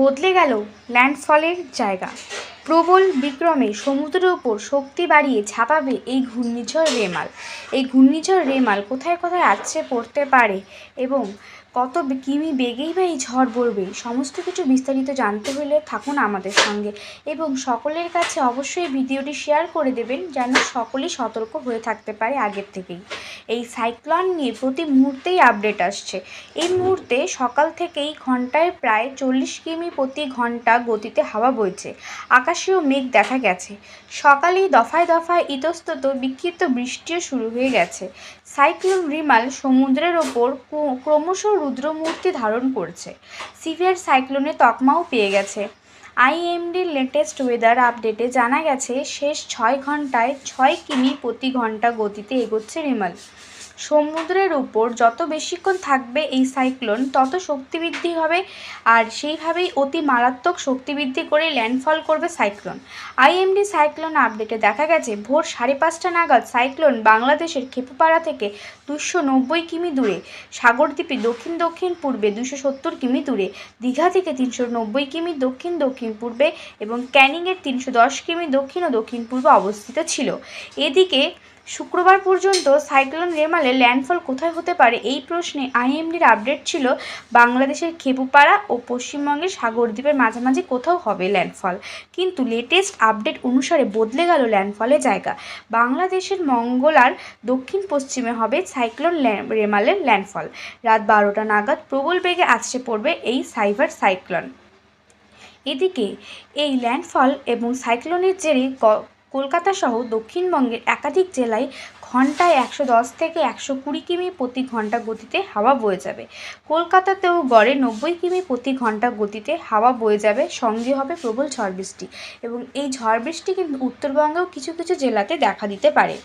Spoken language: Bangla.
বদলে গেল ল্যান্ডফলের জায়গা। প্রবল বিক্রমে সমুদ্রের ওপর শক্তি বাড়িয়ে ছাপাবে এই ঘূর্ণিঝড় রেমাল। এই ঘূর্ণিঝড় রেমাল কোথায় কোথায় আছে পড়তে পারে এবং কত কিমি বেগেই বা এই ঝড় পড়বে সমস্ত কিছু বিস্তারিত জানতে হলে থাকুন আমাদের সঙ্গে। এবং সকলের কাছে অবশ্যই ভিডিওটি শেয়ার করে দেবেন, যেন সকলেই সতর্ক হয়ে থাকতে পারে আগের থেকেই। এই সাইক্লন নিয়ে প্রতি মুহূর্তেই আপডেট আসছে। এই মুহূর্তে সকাল থেকেই ঘন্টায় প্রায় চল্লিশ কিমি প্রতি ঘণ্টা গতিতে হাওয়া বইছে। আকাশেও মেঘ দেখা গেছে। সকালেই দফায় দফায় ইতস্তত বিক্ষিপ্ত বৃষ্টিও শুরু হয়ে গেছে। সাইক্লোন রিমাল সমুদ্রের ওপর ক্র- ক্রমশ রুদ্রমূর্তি ধারণ করছে। সিভিয়ার সাইক্লোনে তকমাও পেয়ে গেছে। আইএমডির লেটেস্ট ওয়েদার আপডেটে জানা গেছে, শেষ ছয় ঘন্টায় ছয় কিমি প্রতি ঘণ্টা গতিতে এগোচ্ছে রিমাল। সমুদ্রের উপর যত বেশিক্ষণ থাকবে এই সাইক্লোন, তত শক্তি বৃদ্ধি হবে আর সেইভাবেই অতি মারাত্মক শক্তি বৃদ্ধি করে ল্যান্ডফল করবে সাইক্লোন। আইএমডি সাইক্লোন আপডেটে দেখা গেছে, ভোর সাড়ে পাঁচটা নাগাদ সাইক্লোন বাংলাদেশের খেপুপাড়া থেকে দুশো নব্বই কিমি দূরে, সাগরদ্বীপে দক্ষিণ দক্ষিণ পূর্বে দুশো সত্তর কিমি দূরে, দীঘা থেকে তিনশো নব্বই কিমি দক্ষিণ দক্ষিণ পূর্বে এবং ক্যানিংয়ের তিনশো দশ কিমি দক্ষিণ ও দক্ষিণ পূর্বে অবস্থিত ছিল। এদিকে শুক্রবার পর্যন্ত সাইক্লোন রেমালে ল্যান্ডফল কোথায় হতে পারে এই প্রশ্নে আইএমডির আপডেট ছিল বাংলাদেশের খেপুপাড়া ও পশ্চিমবঙ্গের সাগরদ্বীপের মাঝামাঝি কোথাও হবে ল্যান্ডফল। কিন্তু লেটেস্ট আপডেট অনুসারে বদলে গেল ল্যান্ডফলের জায়গা। বাংলাদেশের মঙ্গলার দক্ষিণ পশ্চিমে হবে সাইক্লোন রেমালের ল্যান্ডফল। রাত বারোটা নাগাদ প্রবল বেগে আছড়ে পড়বে এই সাইভার সাইক্লোন। এদিকে এই ল্যান্ডফল এবং সাইক্লোনের জেরে কলকাতা সহ দক্ষিণবঙ্গের একাধিক জেলায় ঘন্টায় একশো দশ থেকে একশো কুড়ি কিমি প্রতি ঘণ্টা গতিতে হাওয়া বয়ে যাবে। কলকাতাতেও গড়ে নব্বই কিমি প্রতি ঘণ্টা গতিতে হাওয়া বয়ে যাবে, সঙ্গে হবে প্রবল ঝড় বৃষ্টি। এবং এই ঝড় বৃষ্টি কিন্তু উত্তরবঙ্গেও কিছু কিছু জেলাতে দেখা দিতে পারে।